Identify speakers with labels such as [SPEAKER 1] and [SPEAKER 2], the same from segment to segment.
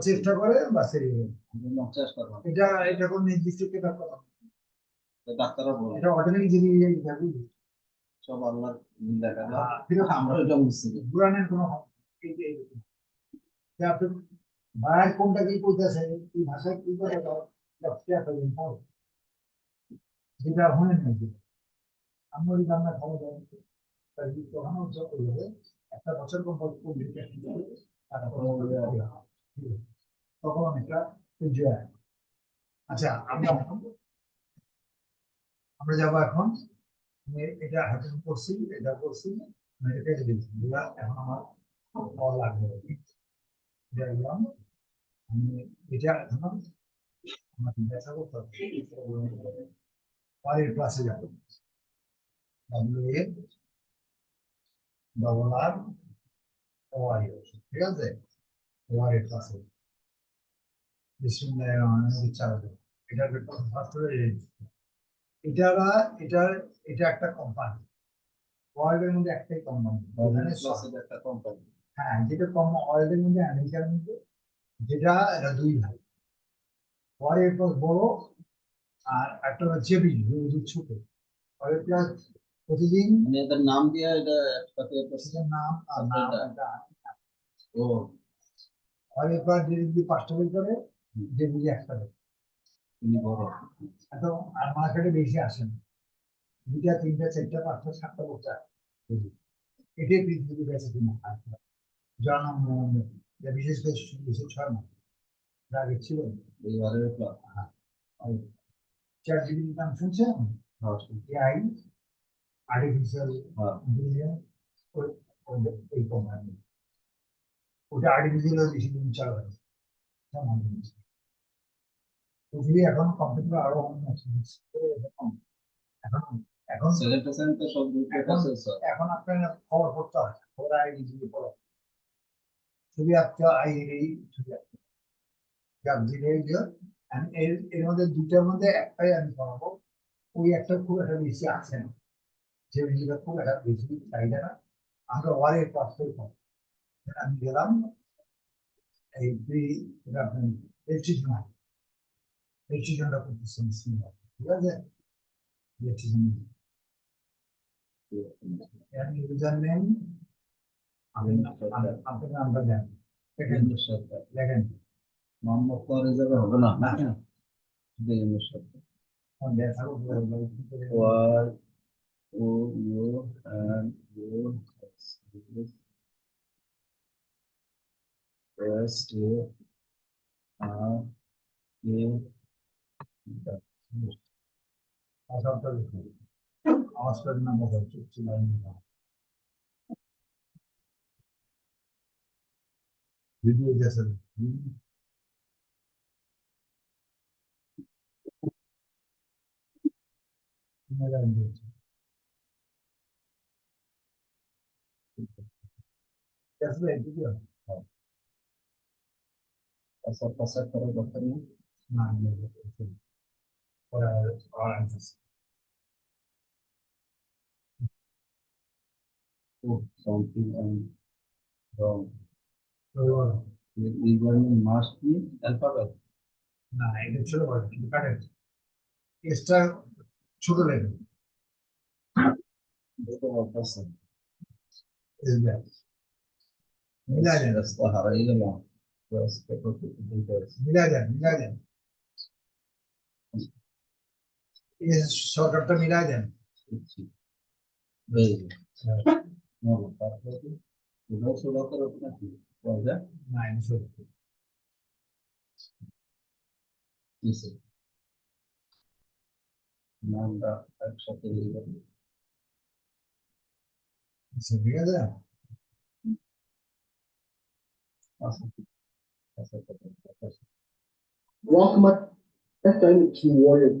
[SPEAKER 1] চেষ্টা করে বা এটা এটা কোন নির্দিষ্ট কথা
[SPEAKER 2] ডাক্তাররা বলে
[SPEAKER 1] এটা অর্ডিনারি
[SPEAKER 2] সব দেখা
[SPEAKER 1] হ্যাঁ,
[SPEAKER 2] আমরা এটা বুঝছি।
[SPEAKER 1] কোরআনের কোনো এই যে এইরকম। যে। আপনি ভাইয়ের কোনটা কি কইতেছে এই ভাষায় কি করবেন তাও। যেটা হনে নাই আমরা যদি আমরা তখন করবে? একটা বছর পর পর তখন হয় আচ্ছা আমরা আমরা যাব এখন। এটা হাতে করছি এটা করছি এটা? এখন আমার ফল লাগবে এটা দিলাম। আমি এটা এখন আমাকে দেখা করতে হবে। ক্লাসে যাব। W A double R O R U, ঠিক আছে। ওয়ারের রহমানির রহিম চালাতে এটা এটারা এটার এটা একটা কোম্পানি ওয়ার্ল্ডের মধ্যে একটাই কোম্পানি
[SPEAKER 2] একটা কোম্পানি
[SPEAKER 1] হ্যাঁ যেটা কম ওয়ার্ল্ডের মধ্যে আমেরিকার মধ্যে যেটা এটা দুই ভাই ওয়ারের প্লাস বড় আর একটা হচ্ছে জেবি ছোট। ওয়ারের প্লাস প্রতিদিন
[SPEAKER 2] মানে এদের নাম দিয়ে এটা একসাথে
[SPEAKER 1] সেটার নাম আর নাম এটা
[SPEAKER 2] ও।
[SPEAKER 1] ওয়ারের প্লাস যে যদি পাঁচটা বের করে যে বুঝে একটা বের
[SPEAKER 2] তুমি বড়।
[SPEAKER 1] এত আর মার্কেটে বেশি আসে না। দুইটা তিনটা চারটা পাঁচটা সাতটা বছর এটাই পৃথিবীতে বেঁচে কিনা? জন্ম যা বিশেষ করে বিশেষ ছয় মাস যা আগে ছিল।
[SPEAKER 2] এইবারের
[SPEAKER 1] চার জিবি নাম শুনছেন? এআই আর্টিফিশিয়াল
[SPEAKER 2] হ্যাঁ।
[SPEAKER 1] ইন্টেলিজেন্স এই কোম্পানি ওটা আর্টিফিশিয়াল বেশি দিন চালু পৃথিবী এখন কম্পিউটার আরও। এখন আপনার খবর পড়তে হয়। খবর আইডি পড়ো। ছবি আঁকতে আই এই ছবি আঁকতে এর এর মধ্যে দুটার মধ্যে একটাই আমি পড়াবো। ওই একটা খুব একটা বেশি আছে না। যে জিনিসটা খুব একটা বেশি চাহিদা না। আমরা ওয়ারের পাঁচটাই পাবো আমি গেলাম এই রেজিস্ট্রেশন রেজিস্ট্রেশনটা করতেছেন ঠিক আছে? আপনার দেন। দেখেন দেখেন
[SPEAKER 2] মোহাম্মদ তো হবে না?
[SPEAKER 1] না।
[SPEAKER 2] শুধু ইংলিশ শব্দ
[SPEAKER 1] ফোন দেন থাকো
[SPEAKER 2] Y O U N U S S T R A
[SPEAKER 1] আসামটা লিখুন আওয়াজটার নাম্বার হচ্ছে চিলাই ভিডিও গেছে ভিডিও
[SPEAKER 2] পাশা পাশা করার দরকার নেই
[SPEAKER 1] না পরে আর আনতেছি
[SPEAKER 2] Oh, something and wrong.
[SPEAKER 1] তো
[SPEAKER 2] We going must be alphabet.
[SPEAKER 1] না এটা ছোট বড় কিন্তু কাটেন এক্সট্রা ছোট লেখেন
[SPEAKER 2] Both of us.
[SPEAKER 1] is that মিলাই দেন
[SPEAKER 2] That's the hara ilma. Plus the details.
[SPEAKER 1] মিলাই দেন মিলাই দেন এই সরকারটা মিলাই দেন
[SPEAKER 2] Very good. No, তারপরে you know so lot of nothing. Was that?
[SPEAKER 1] না আমি সত্যি
[SPEAKER 2] Yes. sir. নামটা একসাথে লিখবেন Awesome.
[SPEAKER 3] That's it. That's it. Walk warrior.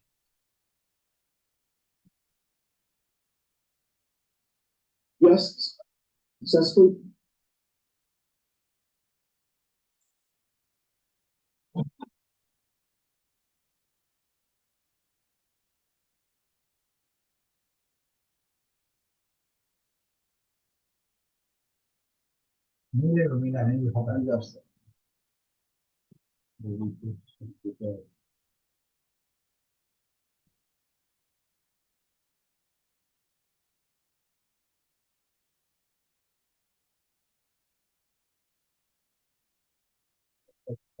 [SPEAKER 3] Yes, successfully.
[SPEAKER 1] Mira, mira, mira, mira,
[SPEAKER 2] mira, mira,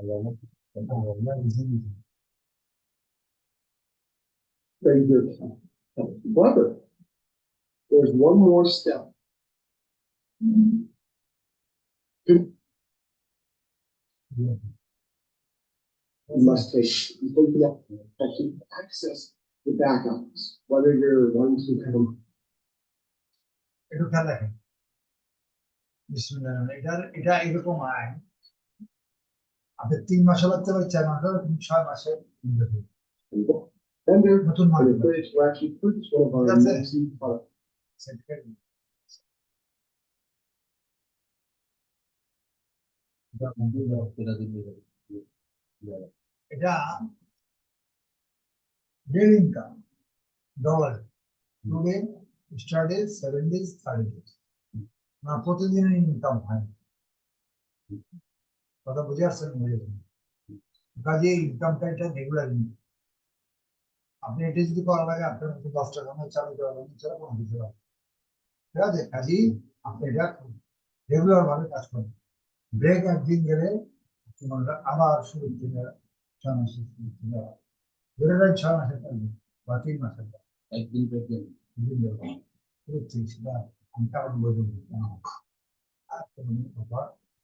[SPEAKER 2] এদিকে। ভালো আমার কথা বলো।
[SPEAKER 3] Very good. However, there's one more step. You must take, you take the actually access the backups, whether you're wanting to become
[SPEAKER 1] একটু খেয়াল রাখেন বিসমিল্লাহ এটা এটা এরকম আইন আপনি তিন মাসে লাগতে পারে চার মাসে ছয় মাসে নতুন.
[SPEAKER 2] এটা
[SPEAKER 1] daily income dollar seven days thirty days না প্রতিদিনের ইনকাম হয়। কথা বুঝে আসছেন বুঝে কাজে ইনকামটা এটা রেগুলার ইনকাম আপনি এটা যদি করা লাগে আপনার মধ্যে দশ টাকা মতো চালু করা লাগে এছাড়া কোনো কিছু হবে ঠিক আছে? কাজেই আপনি এটা রেগুলার ভাবে কাজ করবেন ব্রেক একদিন গেলে আবার শুরু থেকে ছয় মাসের ধরে রাখেন ছয় মাসের কাজে বা তিন মাসের
[SPEAKER 2] একদিন
[SPEAKER 1] সেটা? আমি কারণ আর কোনো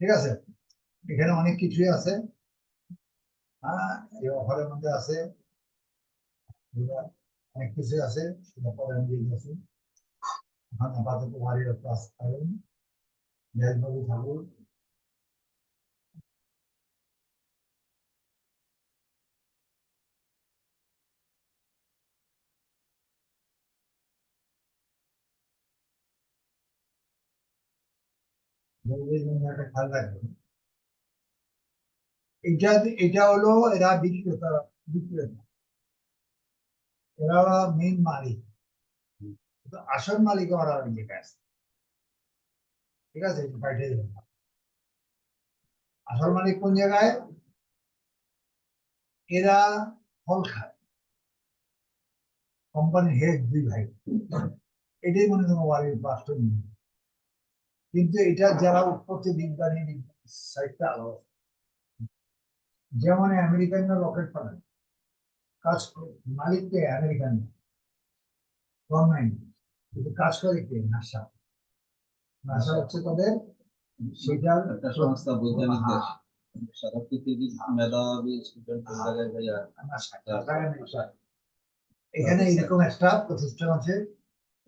[SPEAKER 1] ঠিক আছে? এখানে অনেক কিছুই আছে। হ্যাঁ এই অফারের মধ্যে আছে। অনেক কিছুই আছে। সেটা পরে আপাতত বাড়ির ন্যায়ভাবে থাকুন বলবেন একটা খেয়াল রাখবেন এটা এটা হলো এরা বিক্রেতা বিক্রেতা। এরা মেন মালিক। আসল মালিক ওরা নিজে ঠিক আছে? পাঠিয়ে দেবেন আসল মালিক কোন জায়গায়? এরা ফল খায়। কোম্পানির হেড দুই ভাই। এটাই মনে হয় ওয়ারির বাস্তব নিয়ম। কিন্তু এটা যারা উৎপত্তি বিজ্ঞানী সাইডটা আলাদা। যেমন আমেরিকানরা রকেট পাঠায়। কাজ মালিককে আমেরিকান গভর্নমেন্ট। কিন্তু কাজ করে কে? নাসা। নাসা হচ্ছে তাদের সেটার
[SPEAKER 2] একটা সংস্থা বৈজ্ঞানিক দেশ। সারা পৃথিবীর মেধাবী স্টুডেন্ট জায়গায় ভাইয়া
[SPEAKER 1] NASA, ঢাকায় NASA এখানে এরকম একটা প্রতিষ্ঠান আছে।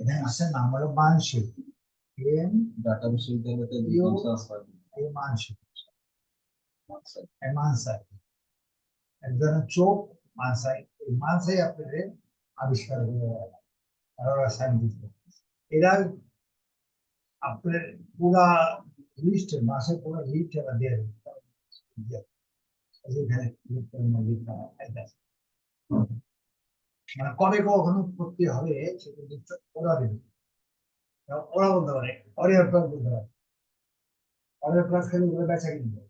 [SPEAKER 1] এখানে আছে নাম হলো মানসিক
[SPEAKER 2] ঢাকা বিশ্ববিদ্যালয়তে
[SPEAKER 1] ইউ-
[SPEAKER 2] বিজ্ঞান সংস্থা
[SPEAKER 1] এ মানসিক মানসাই একজনের চোখ মানসাই এই মানসাই আপনাদের আবিষ্কার করে ওরা সাইন্টিস্ট এরা আপনার পুরা লিস্ট মাসে পুরো লিস্ট এরা দিয়ে। মানে কবে কখন উৎপত্তি হবে সেটা ওরা দেবে ওরা বলতে পারে অরিয়ার প্লাস বলতে পারে। অরিয়ার প্লাস খেলে বেচা কিনবে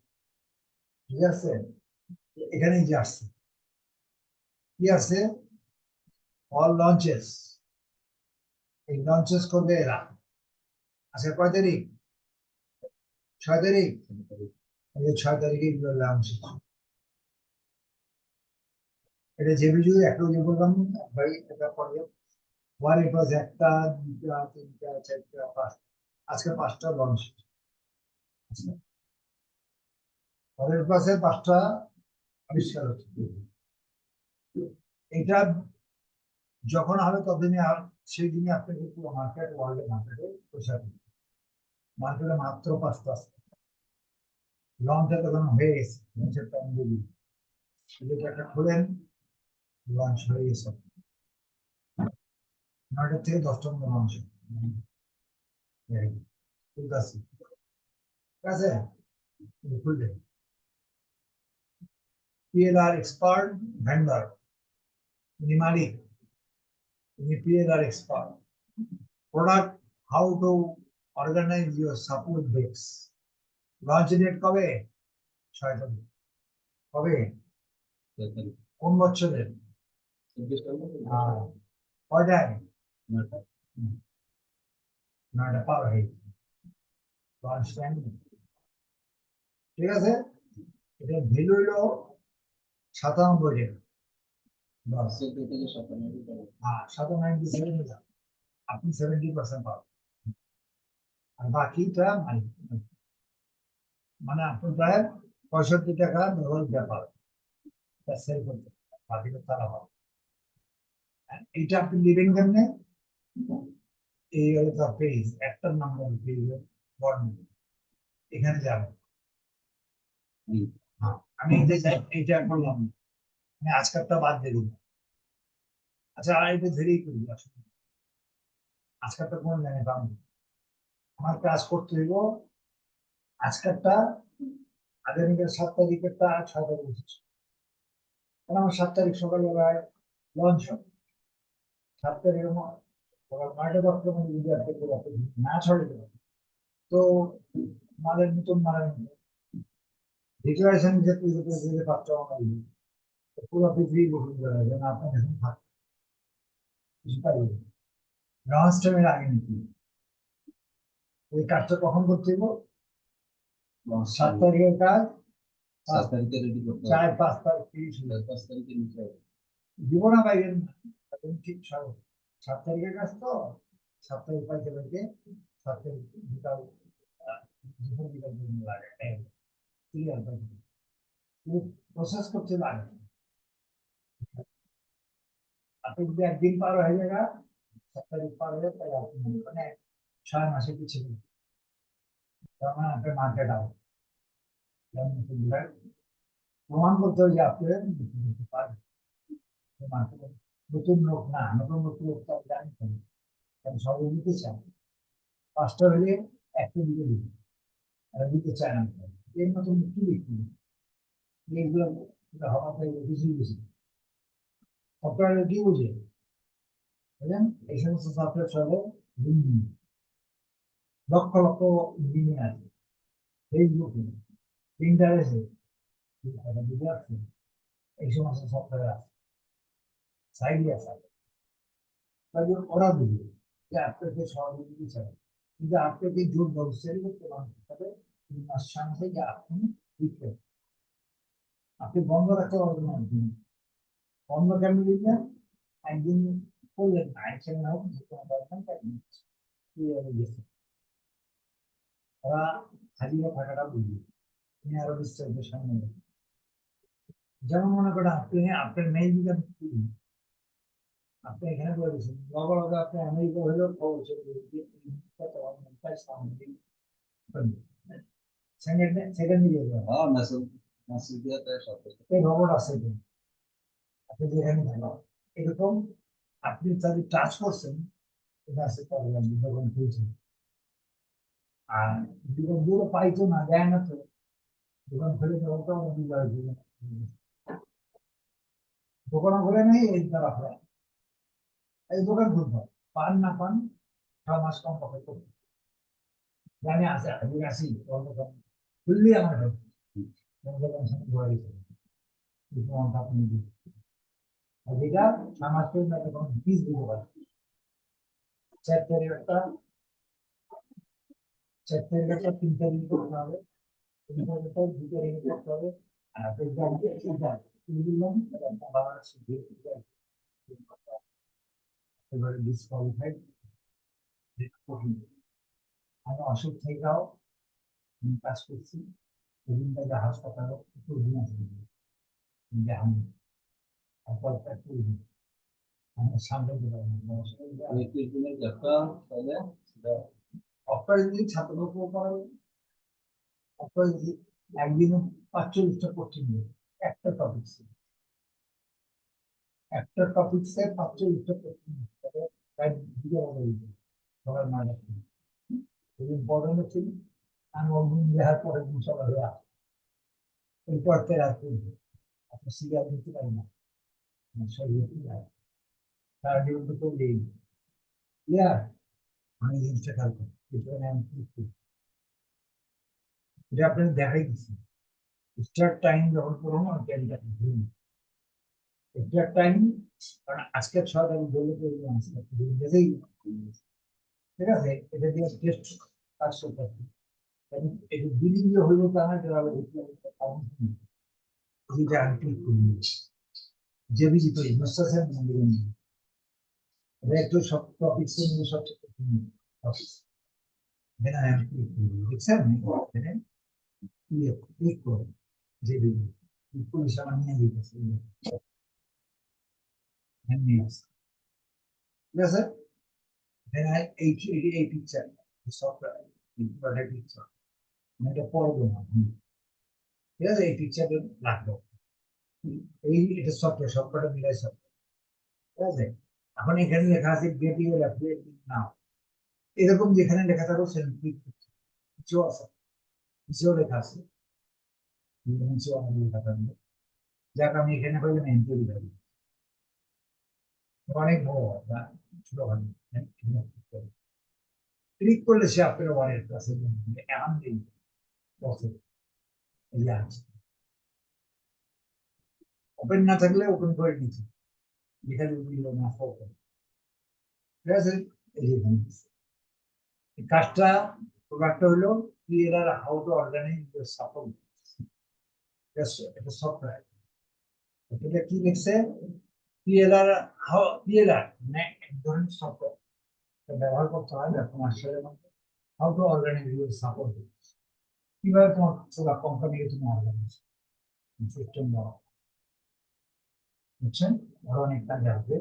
[SPEAKER 1] ঠিক আছে? এখানেই যে আসছে। কি আছে? অল লঞ্চেস এই লঞ্চেস করবে এরা। আজকে কয় তারিখ? ছয় তারিখ? ছয় তারিখে এগুলো লঞ্চ এটা যে বিজু একটা বললাম, ভাই, এটা ওয়ান ইট একটা দুটা তিনটা, চারটা পাঁচটা আজকে পাঁচটা লঞ্চ পরের ক্লাসে পাঁচটা আবিষ্কার হচ্ছে। এটা যখন হবে ততদিনে সেই দিনে আপনাকে পুরো মার্কেট ওয়ার্ল্ডের মার্কেটে প্রসার মার্কেটে মাত্র পাঁচটা লঞ্চটা তখন হয়ে গেছে। লঞ্চের টাইম যদি একটা খোলেন লঞ্চ হয়ে গেছে। নয়টা থেকে দশটা মতো লঞ্চ ঠিক আছে ঠিক আছে খুলবে PLR expert vendor উনি মালিক উনি PLR expert product how to organize your support base launch date কবে ছয় তারিখ কবে কোন বছরের কয়টায় পার হয়ে গেছে ঠিক আছে এটা ভ্যালু সাতানব্বই টাকা হ্যাঁ আপনি সেভেন্টি পার্সেন্ট আর বাকিটা মানে প্রায় পঁয়ষট্টি টাকা ডবল ব্যাপার তারা আর এইটা আপনি লিভিং কেমনে এই হলো তার পেজ একটার নাম হলো পেজ বর্ণ এখানে
[SPEAKER 2] হুম।
[SPEAKER 1] হ্যাঁ, আমি যে এইটা করলাম আমি আজকালটা বাদ দিয়ে দিলাম। আচ্ছা আর এটা ধরেই করি আসলে আজকালটা কোন জানে পাবো আমার কাজ করতে হইব। আজকালটা আগামীকাল সাত তারিখেরটা ছয় তারিখ উঠেছে কারণ আমার সাত তারিখ সকালবেলায় লঞ্চ হবে। সাত তারিখ আমার তো মালের নতুন ডিক্লারেশন যে আমার পুরো পৃথিবী আপনার এখন থাকে। আগে নিতে ওই কাজটা কখন করতে সাত তারিখের কাজ।
[SPEAKER 2] সাত তারিখে রেডি করতে
[SPEAKER 1] চার পাঁচ তারিখ তিরিশ।
[SPEAKER 2] পাঁচ তারিখে নিতে হবে।
[SPEAKER 1] ঠিক সব। সাত তারিখের কাজ তো সাত তারিখ পাইতে পাইতে সাত তারিখ পর্যন্ত লাগে ক্লিয়ার পাইতে প্রসেস করতে লাগে আপনি যদি একদিন পার হয়ে যাবে সাত তারিখ পার হয়ে তাহলে আপনি মনে ছয় মাসে পিছিয়ে মানে আপনার মার্কেট আউট প্রমাণ করতে হবে যে আপনি মার্কেটে নতুন লোক না, নতুন নতুন লোক তো আমি জানি। কারণ সবাই দিতে চায় পাঁচটা হলে একটা দিকে দিবে আর দিতে চায় না এর নতুন কি লিখবে এইগুলো এটা হওয়াতে বেশি বেশি সফটওয়্যার কি বুঝে? বুঝলেন এই সমস্ত সফটওয়্যার চলে। লক্ষ লক্ষ ইঞ্জিনিয়ার আছে। ফেসবুকে ইন্টারেস্টে এই সমস্ত সফটওয়্যার আছে। সাইডে আছে কাজে ওরা বুঝবে যে আপনাকে সহযোগিতা চাই। কিন্তু আপনাকে জোর ব্যবস্থা করতে হবে তিন মাস সামনে যে আপনি লিখতে হবে। আপনি বন্ধ রাখতে পারবেন না একদিন। বন্ধ কেন দিবেন একদিন করলেন না একসঙ্গে হোক, যে কোনো পারবেন তাই গেছে। ওরা হাজিরা থাকাটা বুঝবে তিনি আরও বিস্তারিত সামনে যেমন মনে করেন আপনি আপনার দিকে আপনি এখানে বলে দিচ্ছেন লগে লগে আপনি আমেরিকা হলেও খবর সেকেন্ড সেকেন্ড
[SPEAKER 2] হ্যাঁ মেসেজ মেসেজ সব
[SPEAKER 1] এই খবর আছে আপনি যেখানে থাকেন এরকম আপনি তাদের টাচ করছেন এটা আছে প্রবলেম যখন খুলছেন আর যখন দূরে পাইতো না দেয় না তো দোকান খুলে দেওয়া তো দোকান খুলে নেই এই দ্বারা হয় এই দোকান খুলতে হবে। পান না পান ছ মাস কম করতে জানি আছে আমি আসি খুললেই আমার আপনি দিতে পারে চার তারিখ একটা চার তারিখ তিন তারিখ করতে হবে করতে হবে আর আপনি জানতে এটা তুমি বললাম বাবা শিখিয়ে এবারে ডিসকোয়ালিফাইড আমি অসুখ থেকেও আমি কাজ করছি। সেদিন থেকে হাসপাতালে দিন আছে তারপর একটু আমি সামনে দিতে পারি না।
[SPEAKER 2] যাত্রা তাহলে
[SPEAKER 1] দিলে ছাত্রকে অপারেট দিলে একদিনে পাঁচচল্লিশটা নেবে একটা টপিক একটা টপিক সে পাঁচচল্লিশটা হবে সবার না রাখতে ইম্পর্টেন্ট হচ্ছে আমি অগ্নি দেওয়ার পরে দিন সবাই হয়ে আসে এরপর তে রাখতে আপনি সিরিয়াল দিতে পারি না। শরীরে তার জীবন তো করলেই ক্লিয়ার আমি জিনিসটা খেয়াল করি। আমি এটা আপনাকে দেখাই দিচ্ছি। আমি কারণ আজকে ছয় তারিখ বলে তো দেখেই ঠিক আছে? এটা দিয়ে টেস্ট কাজ করতে হবে। বিলিং যে হইব তা না যেটা আমি ক্লিক করি যে বিজি তো মন্দির এটা একটু সব টপিক নিয়ে করি দেখছেন? এখানে ক্লিক ক্লিক যে বিজি পুলিশ আমার নিয়ে দিতেছে। আসছে ঠিক আছে? এখানে এই এই এই পিকচার সফটওয়্যার প্রোডাক্ট পিকচার এটা পড়ব না। ঠিক আছে? এই পিকচারটা রাখব এই এটা সফটওয়্যার সফটওয়্যারটা মিলাই সফটওয়্যার ঠিক আছে? এখন এখানে লেখা আছে গেট ইউর অ্যাপ্লিকেট নাও এরকম যেখানে লেখা থাকবে সেখানে ক্লিক করতে। নিচেও আছে? নিচেও লেখা আছে। অনেক লেখা থাকবে। যাক, আমি এখানে পাইলে এন্ট্রি দিতে অনেক ক্লিক করলে সে আপনার ওয়ানের কাছে এখন ওপেন না থাকলে ওপেন করে নিচ্ছি। না ওপেন ঠিক আছে? এই যে। কাজটা প্রোডাক্টটা হাউ টু অর্গানাইজ সাপোর্ট এটা সফটওয়্যার এটা কি লিখছে? পিএলআর মানে ব্যবহার করতে হয় না কমার্শিয়ালের মধ্যে হাউ কীভাবে তোমার পুরো তুমি সিস্টেম বুঝছেন? আরও অনেক কাজ আসবে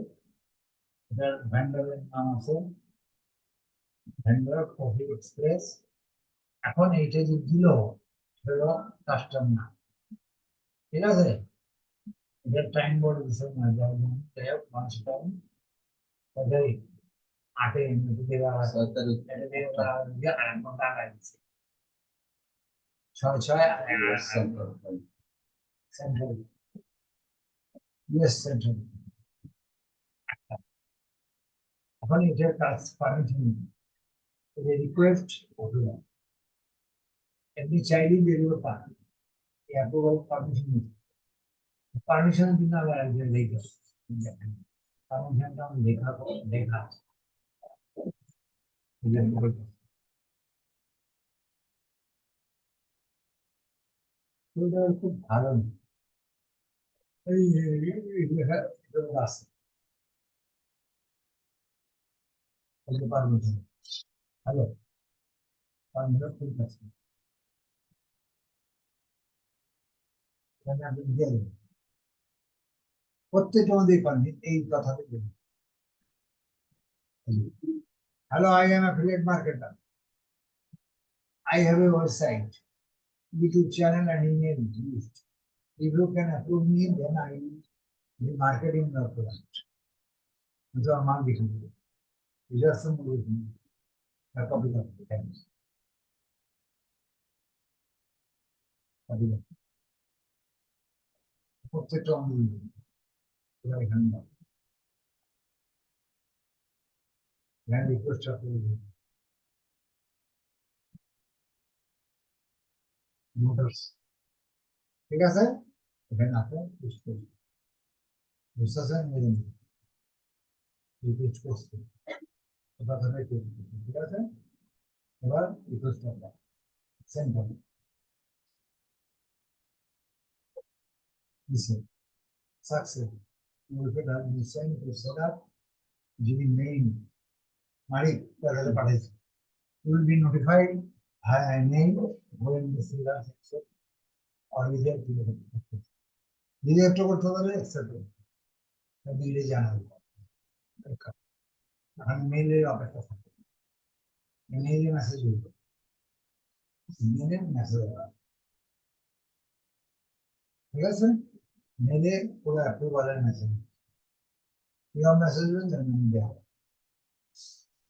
[SPEAKER 1] এটার ভ্যান্ডারের নাম আছে ভ্যান্ডার কফি এক্সপ্রেস এখন এইটা যে দিল হলো কাস্টম না ঠিক আছে? এটার টাইম বোর্ড দিছে না যার জন্য মানুষ টাইম তাদের আটে
[SPEAKER 2] ছয়
[SPEAKER 1] এটা ছয়। সেন্ট্রাল ইউএস সেন্ট্রাল এখন এটার কাজ পারমিশন এটা রিকোয়েস্ট করবে এমনি চাইলেই বেরিয়ে পান অ্যাপ্রুভাল পারমিশন পারমিশন দিন আবার একজন লেগে পারমিশনটা আমি লেখা লেখা খুব ভালো আছে বলতে পারব না হ্যালো পারমিশন ঠিক আছে আপনি গেলেন প্রত্যেকটা আমাদের পারমিট এই কথাটা বলুন Hello, I am affiliate marketer. I have a website, YouTube channel and email list. If you can approve me, then I will be marketing your product. Into a marketing. Just some with me. A of the thanks. প্রত্যেকটা আমি এখানে দাও। এখানে রিকোয়েস্টটা করে দিন motors ঠিক আছে এখানে আপনি পুশ করুন বুঝতেছেন রিকোয়েস্ট করছে এবার ধরে ঠিক ঠিক আছে এবার রিকোয়েস্ট করলাম সেন্ড করুন Listen, success. You will get a you send to set up giving name. Mari, তাহলে পাঠাইছে. You will be notified by name when the seller accept or reject the reject করতে পারে অ্যাকসেপ্ট মেইলে জানাবো এখন মেইলের অপেক্ষা থাকে মেইলে মেসেজ হইবে মেইলে মেসেজ ঠিক আছে মেলে পুরো অ্যাপ্রুভালের মেসেজ কীরকম মেসেজ জানেন দেওয়া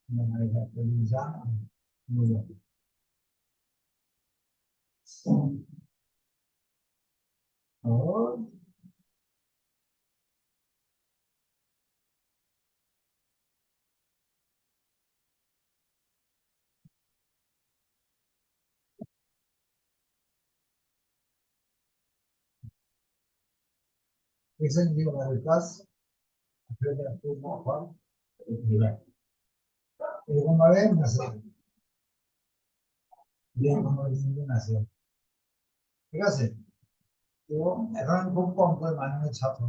[SPEAKER 1] ও recently over the class আপনাদের approve offer এরকম ভাবে মেসেজ এরকম ভাবে মেসেজ ঠিক আছে তো এখন খুব কম করে মাননীয় ছাত্র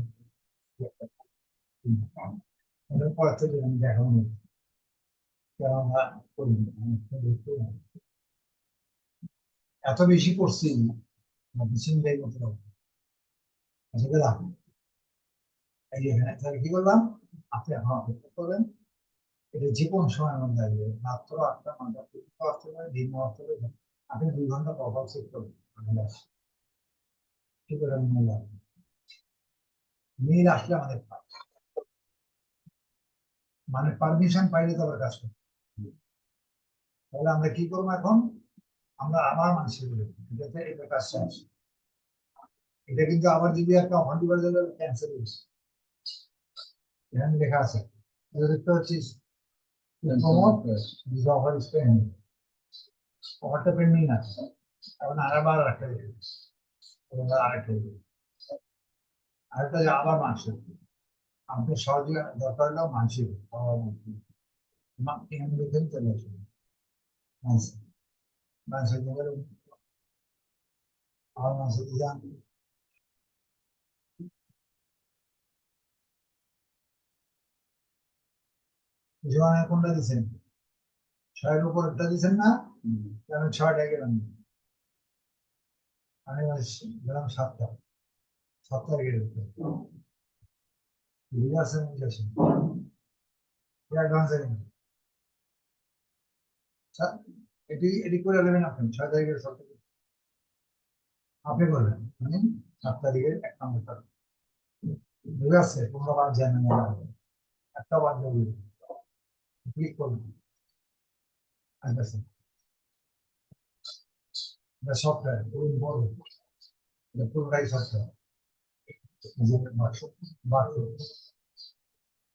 [SPEAKER 1] এর পর থেকে আমি দেখাবো না। কেন আমরা করি না, আমি তো দেখতে পাই না। এত বেশি করছি চিন্তাই করতে হবে আচ্ছা গেলাম এই এখানে তাহলে কি করলাম আপনি এখন অপেক্ষা এটা যে সময় মধ্যে আসবে মাত্র আটটা ঘণ্টা আসতে পারে, দিন আসতে পারে। আপনি দুই ঘণ্টা প্রভাব চেক করবেন। কি করে আসলে আমাদের কাজ মানে পারমিশন পাইলে তো কাজ করতে হবে। তাহলে আমরা কি করব এখন? আমরা আবার মানুষের এটাতে এটা এটা কিন্তু আবার যদি একটা অফার জন্য ক্যান্সেল হয়েছে এখানে লেখা আছে এটা দেখতে পাচ্ছিস promote this offer is pending অফারটা পেন্ডিং আছে এখন আরেকবার রাখতে হবে এবার আরেকটা দিবে। আরেকটা যে আবার মানসিক আপনি সহজে দরকার হলেও মানসিক এখানে লিখেন চলে আসুন মানসিক মানসিক জায়গায় আবার মানসিক যান জোয়ানের কোনটা দিচ্ছেন ছয়ের উপর একটা দিচ্ছেন না? আমি ছয়টা গেলাম? আমি গেলাম সাতটা। সাতটা গেলে। বুঝে আসছেন বুঝে অ্যাডভান্স এটি এটি করে নেবেন আপনি। ছয় তারিখের আপনি করবেন মানে সাত তারিখের এক নম্বর তোমরা বাদ না। একটা বাদ যাবে। ক্লিক করুন আচ্ছা sir doing more. The full guy software.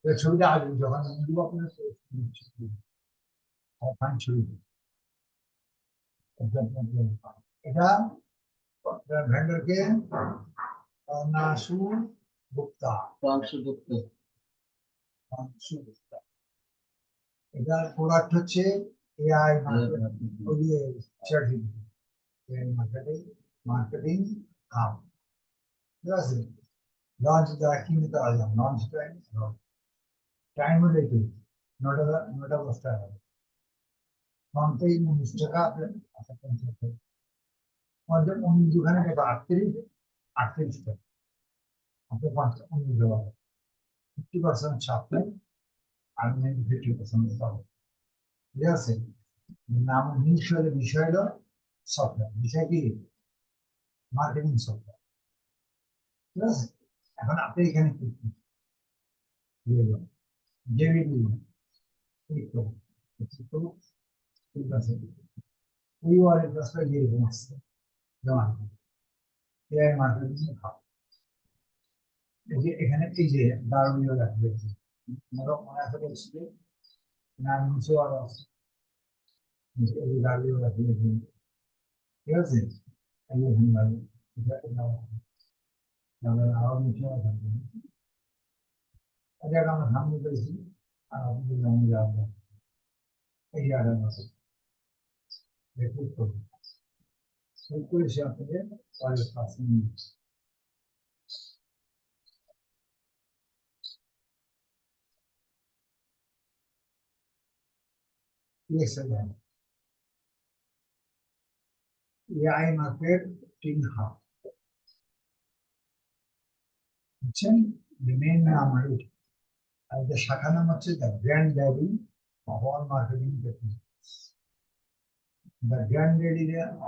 [SPEAKER 1] The ছবিটা আসবে যখন দিব আপনার ছবি এটা ভেন্ডরকে নাসু গুপ্তা
[SPEAKER 2] পাঁচশো
[SPEAKER 1] নাসু গুপ্তা এটার প্রোডাক্ট হচ্ছে AI certificate AI marketing marketing কাম ঠিক আছে? লঞ্চ দ্বারা কি নিতে পারলাম লঞ্চ টাইম টাইম হলে কি নটা নটা দশটা হবে। ফোনপে উনিশ টাকা আপনার পঞ্চাশ টাকা। উনিশ দোকানে কত আটত্রিশ আটত্রিশ টাকা। আপনি পঞ্চাশ উনিশ দেওয়া ফিফটি পার্সেন্ট ছাপলে আর ফিফটি পার্সেন্ট পাবো ঠিক আছে? নাম নিশ্চয় বিষয় হলো সফটওয়্যার বিষয় কি? মার্কেটিং সফটওয়্যার ঠিক আছে? এখন আপনি এখানে ক্লিক করুন দিয়ে দিলাম জেবি দিলাম ক্লিক করুন ক্লিক করুন ঠিক আছে। ওই ওয়ারের কাজটা যেরকম আসছে যেমন এআই মার্কেটিং এখানে এই যে দারুণ রাখবে মনে না নিচে আরও আছে নিচে এই গাড়ি রাখলে ঠিক আছে? এই যে এখানে গাড়ি এটা নাও তাহলে আরও নিচে থাকবে। এটা আমরা সামনে পেয়েছি, আর আপনি সামনে যাবেন এই জায়গায় আছে। দেখুন তো। সেই করে সে আপনাকে পরের পাশে নিয়ে। yeseler. Yaymaker Tinha. বুঝছেন মেন নাম আর যে শাখা নাম হচ্ছে দ্য গ্র্যান্ড ড্যাডি হল marketing technique the grand daddy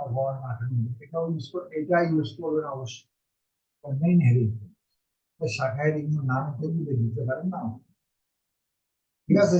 [SPEAKER 1] হল মার্কেটিং এটাও ইউজ এটা ইউজ করবেন অবশ্যই মেইন হেডিং শাখায় নাম থেকে দিতে পারেন না ঠিক আছে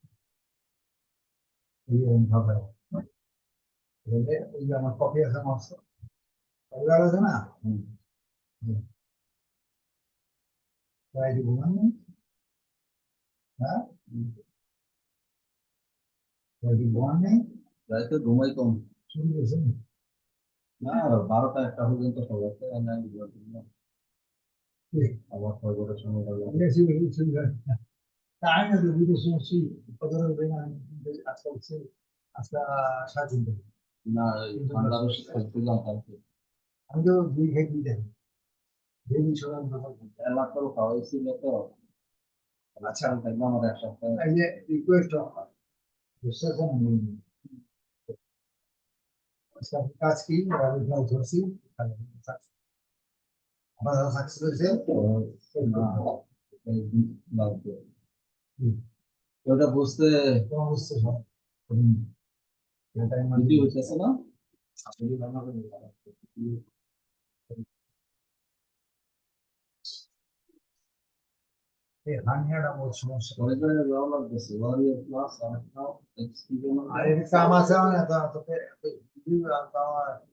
[SPEAKER 1] তাই কি ঘুমান নেই হ্যাঁ? তাই কি ঘুমান নেই
[SPEAKER 2] রাতে ঘুমাই কম। না? বারোটা একটা পর্যন্ত সবাই না। আবার ছয় সময়
[SPEAKER 1] বেশি সুবিধা আমি না বিদেশে আসছি কত আজকে হচ্ছে আজকে সাড়ে তিনটে
[SPEAKER 2] না খেলছিলাম কালকে
[SPEAKER 1] আমি তো দুই খেয়ে দুই দেন দুই দিন সকাল সকাল
[SPEAKER 2] এলাকার খাওয়াইছিল তো
[SPEAKER 1] আচ্ছা।
[SPEAKER 2] দেখলাম আমার এক সপ্তাহ
[SPEAKER 1] এই যে রিকোয়েস্ট আমার বিশ্বাস কাজ কি আমি ধরছি আমার সাকসেস হয়েছে
[SPEAKER 2] না। ওটা বুঝতে
[SPEAKER 1] বুঝতে
[SPEAKER 2] হইতেছে না?
[SPEAKER 1] কাম আছে